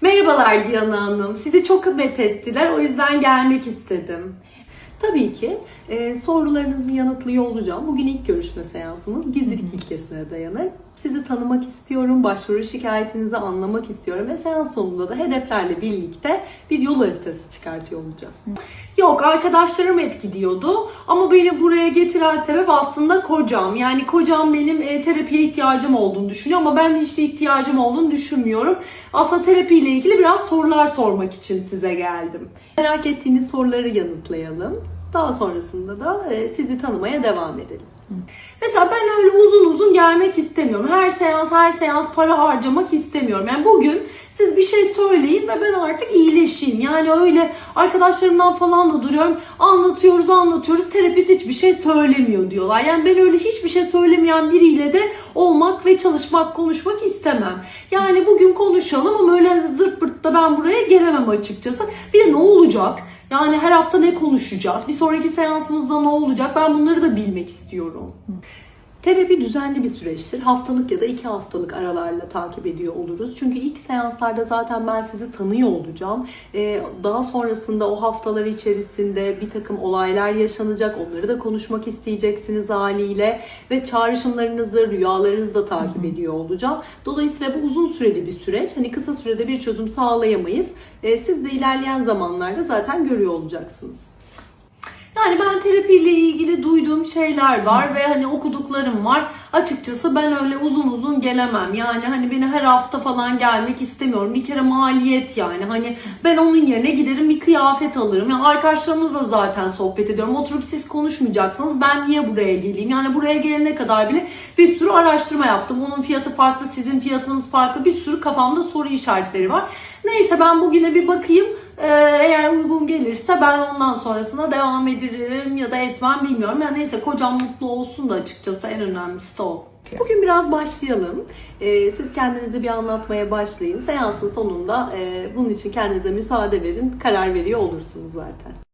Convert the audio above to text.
Merhabalar Diana Hanım. Sizi çok met ettiler. O yüzden gelmek istedim. Tabii ki e, sorularınızı yanıtlıyor olacağım. Bugün ilk görüşme seansımız gizlilik ilkesine dayanır. Sizi tanımak istiyorum, başvuru şikayetinizi anlamak istiyorum ve seans sonunda da hedeflerle birlikte bir yol haritası çıkartıyor olacağız. Yok arkadaşlarım etkiliyordu ama beni buraya getiren sebep aslında kocam. Yani kocam benim e, terapiye ihtiyacım olduğunu düşünüyor ama ben hiç de ihtiyacım olduğunu düşünmüyorum. Aslında terapiyle ilgili biraz sorular sormak için size geldim. Merak ettiğiniz soruları yanıtlayalım. Daha sonrasında da e, sizi tanımaya devam edelim. Mesela ben öyle uzun uzun gelmek istemiyorum. Her seans her seans para harcamak istemiyorum. Yani bugün siz bir şey söyleyin ve ben artık iyileşeyim. Yani öyle arkadaşlarımdan falan da duruyorum. Anlatıyoruz anlatıyoruz. Terapist hiçbir şey söylemiyor diyorlar. Yani ben öyle hiçbir şey söylemeyen biriyle de olmak ve çalışmak, konuşmak istemem. Yani bugün konuşalım ama öyle zırt pırt da ben buraya gelemem açıkçası. Bir de ne olacak? Yani her hafta ne konuşacağız? Bir sonraki seansımızda ne olacak? Ben bunları da bilmek istiyorum. Terapi düzenli bir süreçtir. Haftalık ya da iki haftalık aralarla takip ediyor oluruz. Çünkü ilk seanslarda zaten ben sizi tanıyor olacağım. Ee, daha sonrasında o haftalar içerisinde bir takım olaylar yaşanacak. Onları da konuşmak isteyeceksiniz haliyle. Ve çağrışımlarınızı, rüyalarınızı da takip ediyor olacağım. Dolayısıyla bu uzun süreli bir süreç. Hani kısa sürede bir çözüm sağlayamayız. Ee, siz de ilerleyen zamanlarda zaten görüyor olacaksınız. Yani ben terapiyle ilgili duyduğum şeyler var ve hani okuduklarım var. Açıkçası ben öyle uzun uzun gelemem. Yani hani beni her hafta falan gelmek istemiyorum. Bir kere maliyet yani. Hani ben onun yerine giderim bir kıyafet alırım. Yani arkadaşlarımla da zaten sohbet ediyorum. Oturup siz konuşmayacaksınız. Ben niye buraya geleyim? Yani buraya gelene kadar bile bir sürü araştırma yaptım. Onun fiyatı farklı, sizin fiyatınız farklı. Bir sürü kafamda soru işaretleri var. Neyse ben bugüne bir bakayım. Ee, eğer uygun gelirse ben ondan sonrasına devam ederim ya da etmem bilmiyorum. Yani neyse kocam mutlu olsun da açıkçası en önemlisi de o. Bugün biraz başlayalım. Ee, siz kendinizi bir anlatmaya başlayın. Seansın sonunda e, bunun için kendinize müsaade verin. Karar veriyor olursunuz zaten.